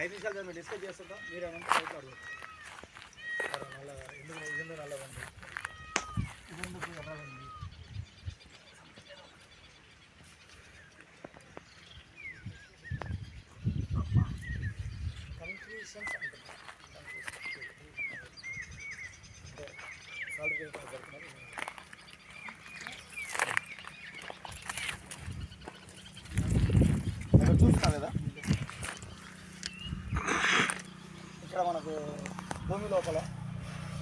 ఐదు నిమిషాలు మేము డిస్కస్ చేస్తుంటాం మీరు ఏమంటే బయట అడుగుతారు నల్ల ఎందుకు ఎందుకు నల్లగా ఉంది? ఇది కన్ఫ్యూషన్స్ అంటే సాల్ట్ జరుగుతున్నారు ఇక్కడ చూస్తున్నాం కదా ఇక్కడ మనకు భూమి లోపల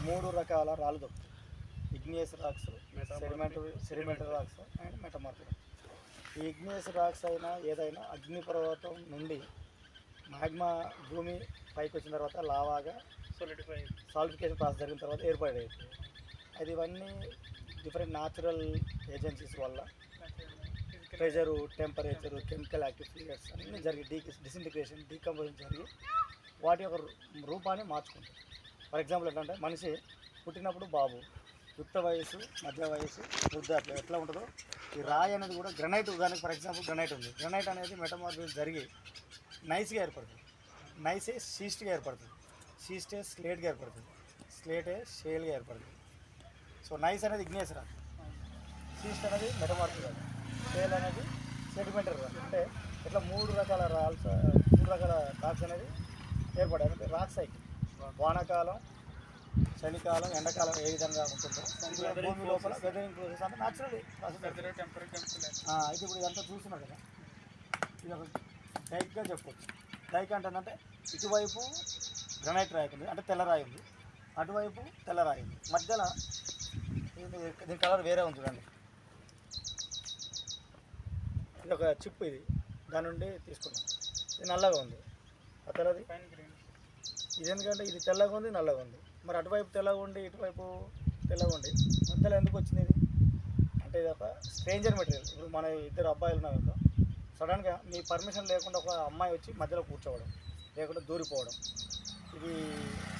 మూడు రకాల రాళ్ళు దొరుకుతాయి. Igneous rocks sedimentary sedimentary rocks and metamorphic ఈ ఇగ్నియస్ రాక్స్ అయినా ఏదైనా అగ్నిపర్వతం నుండి మ్యాగ్మా భూమి పైకి వచ్చిన తర్వాత లావాగా సొలిడిఫై సాలిఫికేషన్ ప్రాసెస్ జరిగిన తర్వాత ఏర్పడేది అది ఇవన్నీ డిఫరెంట్ న్యాచురల్ ఏజెన్సీస్ వల్ల ప్రెషరు టెంపరేచరు కెమికల్ యాక్టివిటీస్ అన్నీ జరిగి డీ డిసింటిగ్రేషన్ డీకంపోజిషన్ జరిగి వాటి యొక్క రూపాన్ని మార్చుకుంటాయి ఫర్ ఎగ్జాంపుల్ ఏంటంటే మనిషి పుట్టినప్పుడు బాబు యుక్త వయసు మధ్య వయసు వృద్ధాప్యం ఎట్లా ఉంటుందో ఈ రాయి అనేది కూడా గ్రనైట్ దానికి ఫర్ ఎగ్జాంపుల్ గ్రనైట్ ఉంది. గ్రనైట్ అనేది మెటమార్ఫిస్ జరిగి నైస్గా ఏర్పడుతుంది. నైసే సీస్ట్గా ఏర్పడుతుంది. సీస్టే స్లేట్గా ఏర్పడుతుంది. స్లేటే షేల్గా ఏర్పడుతుంది. సో నైస్ అనేది ఇగ్నేస్ రాదు సీస్ట్ అనేది మెటమార్ఫిక్ రాదు షేల్ అనేది సెడిమెంటరీ రాదు అంటే ఇట్లా మూడు రకాల రాల్స్ మూడు రకాల రాక్స్ అనేది ఏర్పడాయి అంటే రాక్ సైకిల్ వానాకాలం చలికాలం ఎండాకాలం ఏ విధంగా ఉంటుందో భూమి లోపల వెదరింగ్ ప్రాసెస్ అంటే న్యాచురల్ అయితే ఇప్పుడు ఇదంతా చూస్తున్నారు కదా. ఇది ఒక డైక్గా చెప్పొచ్చు డైక్ అంటే ఇటువైపు గ్రనైట్ రాయి ఉంది అంటే తెల్ల రాయి ఉంది. అటువైపు తెల్ల రాయి ఉంది. మధ్యలో దీని కలర్ వేరే ఉంది చూడండి. ఇది ఒక చిప్ ఇది. దాని నుండి తీసుకున్నాం ఇది నల్లగా ఉంది. ఆ తెల్లది ఇది ఎందుకంటే ఇది తెల్లగా ఉంది నల్లగా ఉంది. మరి అటువైపు తెల్లగా ఉండి ఇటువైపు తెల్లగా ఉండి మధ్యలో ఎందుకు వచ్చింది ఇది? అంటే ఇది ఒక స్ట్రేంజర్ మెటీరియల్ ఇప్పుడు మన ఇద్దరు అబ్బాయిలు ఉన్నారు సడన్గా మీ పర్మిషన్ లేకుండా ఒక అమ్మాయి వచ్చి మధ్యలో కూర్చోవడం లేకుండా దూరిపోవడం. ఇది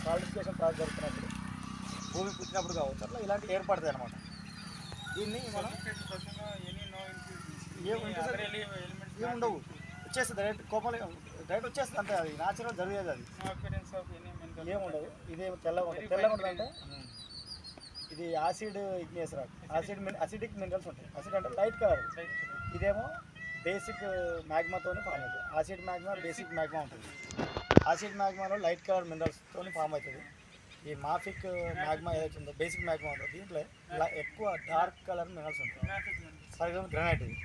సాలిడిఫికేషన్ ప్రాసెస్ జరుగుతున్నప్పుడు భూమి పుట్టినప్పుడు కావచ్చు అట్లా ఇలాంటివి ఏర్పడతాయి అనమాట దీన్ని మనం ఎనీ నో ఏం ఉంటుంది? ఏం ఉండవు. వచ్చేస్తుంది. డైరెక్ట్ కోపం డైరెక్ట్ వచ్చేస్తుంది అంతే అది న్యాచురల్ జరిగేది అది. ఏముండదు ఇదే తెల్లగా ఉంటుంది. తెల్లగా ఉంటుంది అంటే ఇది acid igneous rock acid acidic minerals ఉంటాయి. యాసిడ్ అంటే లైట్ కలర్ ఇదేమో బేసిక్ మ్యాగ్మాతోనే ఫామ్ అవుతుంది. యాసిడ్ మ్యాగ్మా బేసిక్ మ్యాగ్మా ఉంటుంది. యాసిడ్ మ్యాగ్మాలో లైట్ కలర్ మినరల్స్తో ఫామ్ అవుతుంది. ఈ మాఫిక్ మ్యాగ్మా ఏదైతే ఉందో బేసిక్ మ్యాగ్మా ఉందో దీంట్లో ఎక్కువ డార్క్ కలర్ మినరల్స్ ఉంటాయి. ఫర్ ఎగ్జాంపుల్ గ్రనైట్ ఇది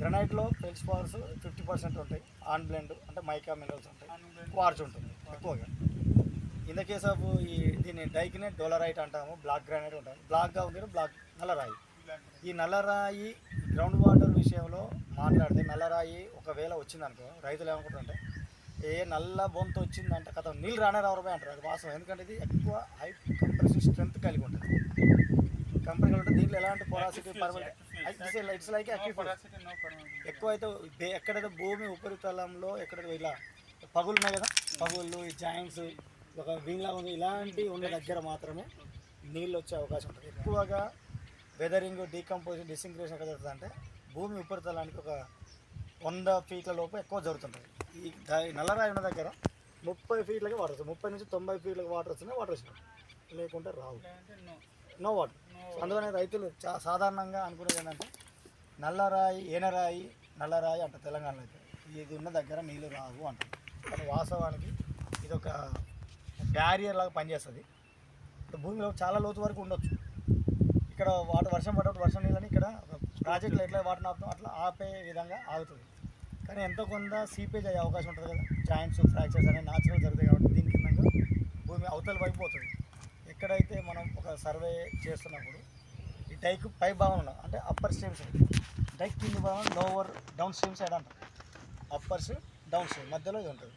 గ్రనైట్లో ఫెల్స్ పవర్స్ ఫిఫ్టీ పర్సెంట్ ఉంటాయి. ఆన్ బ్లెండ్ అంటే మైకా మినరల్స్ ఉంటాయి. క్వార్జ్ ఉంటుంది. ఎక్కువగా. ఇన్ ద కేస్ ఆఫ్ ఈ దీన్ని డైకినే డోలరైట్ అంటాము. బ్లాక్ గ్రానైట్ ఉంటాము బ్లాక్గా ఉంది బ్లాక్ నల్లరాయి. ఈ నల్లరాయి గ్రౌండ్ వాటర్ విషయంలో మాట్లాడితే నల్లరాయి ఒకవేళ వచ్చిందనుకో రైతులు ఏమనుకుంటారంటే ఏ నల్ల బొంత వచ్చిందంటే కథ నీళ్ళు రానే రావడమే అంటారు. అది వాస్తవం. ఎందుకంటే ఇది ఎక్కువ హై కంప్రెసివ్ స్ట్రెంత్ కలిగి ఉంటుంది. కంపెనీ ఉంటుంది దీంట్లో ఎలాంటి porosity permanent it's like aquifer ఎక్కువ అయితే బే- ఎక్కడైతే భూమి ఉపరితలంలో ఎక్కడైతే ఇలా పగులు ఉన్నాయి కదా పగుళ్ళు ఈ జాయింట్స్ ఒక వీణలా ఉంది ఇలాంటి ఉండే దగ్గర మాత్రమే నీళ్ళు వచ్చే అవకాశం ఉంటుంది. ఎక్కువగా వెదరింగ్ డీకంపోజిషన్ డిసింగ్రేషన్ ఎక్కడ జరుగుతుంది అంటే భూమి ఉపరితలానికి ఒక వంద ఫీట్ల లోపు ఎక్కువ జరుగుతుంటుంది. ఈ నల్లరాయి ఉన్న దగ్గర ముప్పై ఫీట్లకి వాటర్ వస్తుంది. ముప్పై నుంచి తొంభై ఫీట్లకి వాటర్ వస్తున్నాయి వాటర్ వచ్చినాయి లేకుంటే రావు. నో వాటర్ అందుకనే రైతులు చా సాధారణంగా అనుకునేది ఏంటంటే నల్లరాయి ఏనరాయి నల్లరాయి అంట తెలంగాణలో అయితే. ఇది ఉన్న దగ్గర నీళ్ళు రావు అంటారు కానీ వాస్తవానికి ఇది ఒక బ్యారియర్ లాగా పనిచేస్తుంది. భూమిలో చాలా లోతు వరకు ఉండొచ్చు. ఇక్కడ వాటర్ వర్షం పడ్డప్పుడు వర్షం నీళ్ళని ఇక్కడ ప్రాజెక్టులు ఎట్లా వాటర్ ఆపుతాం అట్లా ఆపే విధంగా ఆగుతుంది. కానీ ఎంతో కొంత సీపేజ్ అయ్యే అవకాశం ఉంటుంది కదా. జాయింట్స్ ఫ్రాక్చర్స్ అనేవి న్యాచురల్ జరుగుతాయి కాబట్టి దీని కింద భూమి అవతల వైపు పోతుంది. ఎక్కడైతే మనం ఒక సర్వే చేస్తున్నప్పుడు ఈ డైక్ పై భాగం అంటే అప్పర్ స్ట్రీమ్ సైడ్ డైక్ కింది భాగం లోవర్ డౌన్ స్ట్రీమ్ సైడ్ అంటారు. అప్పర్ స్ట్రీమ్ డౌన్ స్ట్రీమ్ మధ్యలో ఇది ఉంటుంది.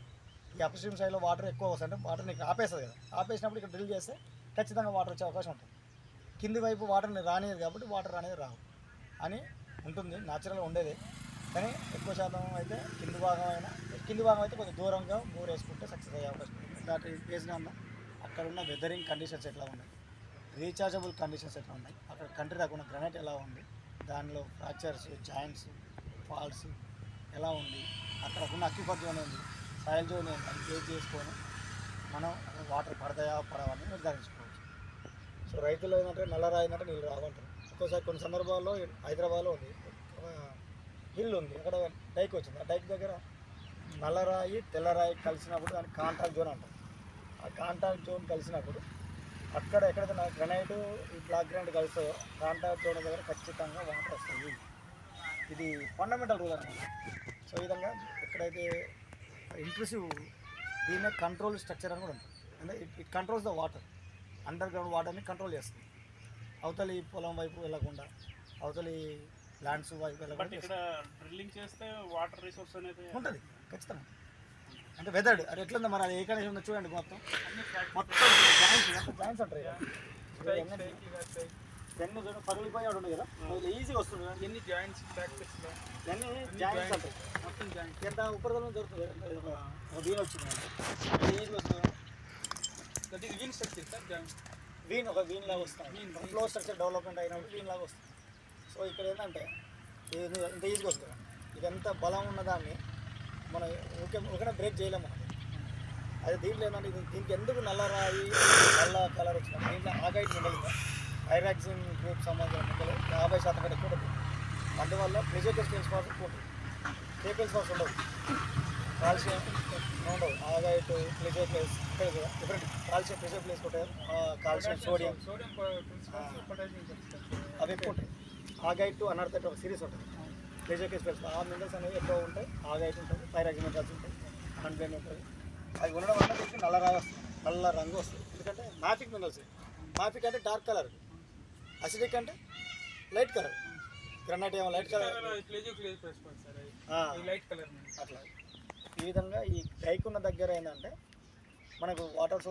ఈ అప్పర్ స్ట్రీమ్ సైడ్లో వాటర్ ఎక్కువ వస్తుంది అంటే వాటర్ నీకు ఆపేస్తుంది కదా. ఆపేసినప్పుడు ఇక్కడ డ్రిల్ చేస్తే ఖచ్చితంగా వాటర్ వచ్చే అవకాశం ఉంటుంది. కింది వైపు వాటర్ని రానియదు కాబట్టి వాటర్ అనేది రావు అని ఉంటుంది న్యాచురల్గా ఉండేది. కానీ ఎక్కువ శాతం అయితే కింది భాగం అయినా కింది భాగం అయితే కొంచెం దూరంగా బోర్ వేసుకుంటే సక్సెస్ అయ్యే అవకాశం ఉంటుంది. దాటి కేసుగా అక్కడ ఉన్న వెదరింగ్ కండిషన్స్ ఎట్లా ఉన్నాయి? రీఛార్జబుల్ కండిషన్స్ ఎట్లా ఉన్నాయి? అక్కడ కంట్రీ రాకుండా గ్రనైట్ ఎలా ఉంది? దానిలో ఫ్రాక్చర్స్ జాయింట్స్ ఫాల్స్ ఎలా ఉంది? అక్కడ ఉన్న అక్యుపర్జన్ ఉంది సాయిల్ జోన్ బేస్ చేసుకొని మనం వాటర్ పడతాయా పడవని నిర్ధారించుకోవచ్చు. సో రైతులు ఏంటంటే నల్ల రాయినట్టు నీళ్ళు రావంటారు. ఒక్కోసారి కొన్ని సందర్భాల్లో హైదరాబాద్లో ఉంది. హిల్ ఉంది. అక్కడ డైక్ వచ్చింది. ఆ డైక్ దగ్గర నల్లరాయి తెల్లరాయి కలిసినప్పుడు దాన్ని కాంటాక్ట్ జోన్ అంటారు. ఆ కాంటాక్ట్ జోన్ కలిసినప్పుడు అక్కడ ఎక్కడైతే నా గ్రనైట్ ఈ బ్లాక్ గ్రానైట్ కలుస్తాయో కాంటాక్ట్ జోన్ దగ్గర ఖచ్చితంగా వాటర్ వస్తుంది. ఇది ఫండమెంటల్ రూల్ అనమాట సో ఈ విధంగా ఎక్కడైతే ఇంట్రెసివ్ దీన్నే కంట్రోల్ స్ట్రక్చర్ అని కూడా ఉంటుంది. అంటే it it controls the water underground వాటర్ని కంట్రోల్ చేస్తుంది. అవతలి పొలం వైపు వెళ్ళకుండా అవతలి ల్యాండ్స్ వైపు వెళ్ళకుండా ఇక్కడ డ్రిల్లింగ్ చేస్తే వాటర్ రిసోర్స్ అనేది ఉంటుంది. ఖచ్చితంగా. అంటే వెదర్డ్ అది ఎట్లుందో మరి? అది ఏ కండిషన్ ఉందో చూడండి మొత్తం. మొత్తం జాయింట్స్ జాయింట్స్ అంటారు. ఇవన్నీ చూడండి ఉంది కదా? అది ఈజీగా వస్తుంది. ఎన్ని జాయింట్స్ ప్రాక్టీస్ ఇవన్నీ జాయింట్స్ అంటారు మొత్తం జాయింట్ ఎంత ఉపరితలం దొరుకుతుంది? వీన్ వచ్చింది ఈజీగా వస్తుంది vein structure sir joint vein ఒక వీన్ లాగా వస్తుంది. ఫ్లో స్ట్రక్చర్ డెవలప్మెంట్ అయినప్పుడు వీన్ లాగా వస్తుంది. సో ఇక్కడ ఏంటంటే ఇంత ఈజీగా వస్తుంది. ఇదంతా బలం ఉన్నదాన్ని మనం ఊకే ఊకనే బ్రేక్ చేయలేము. అదే దీంట్లో ఏంటంటే దీనికి ఎందుకు నల్ల రాయి నల్ల కలర్ వచ్చిన దీంట్లో ఆగైట్ మినరల్ ఐరాక్సిన్ గ్రూప్ సంబంధించిన మినరల్ యాభై శాతం కంటే ఎక్కువ ఉంటుంది. అందువల్ల ప్రెజర్ స్టేజ్ ఫార్స్ ఉంటుంది కేపిల్స్ ఫార్స్ ఉండవు కాల్షియం ఉండవు augite pressure place different calcium pressure place ఉంటాయి కాల్షియం సోడియం అవి ఎక్కువ ఉంటాయి ఆగైట్ అనర్థట్ ఒక సిరీస్ ఉంటుంది. ప్రెజర్ కేస్ ఆ మినరల్స్ అనేవి ఎక్కువ ఉంటాయి. ఆగైట్ ఉంటుంది థైరాక్సిన్ మినరల్స్ ఉంటాయి. హండ్రెడ్ ఉంటుంది అవి ఉండడం వల్ల దీనికి నల్ల రాయి వస్తుంది. నల్ల రంగు వస్తుంది. ఎందుకంటే మాఫిక్ మినరల్స్ మాఫిక్ అంటే డార్క్ కలర్ అసిడిక్ అంటే లైట్ కలర్ గ్రనైట్ ఏమో లైట్ కలర్ లైట్ కలర్ అట్లా. ఈ విధంగా ఈ డైక్ ఉన్న దగ్గర ఏంటంటే మనకు వాటర్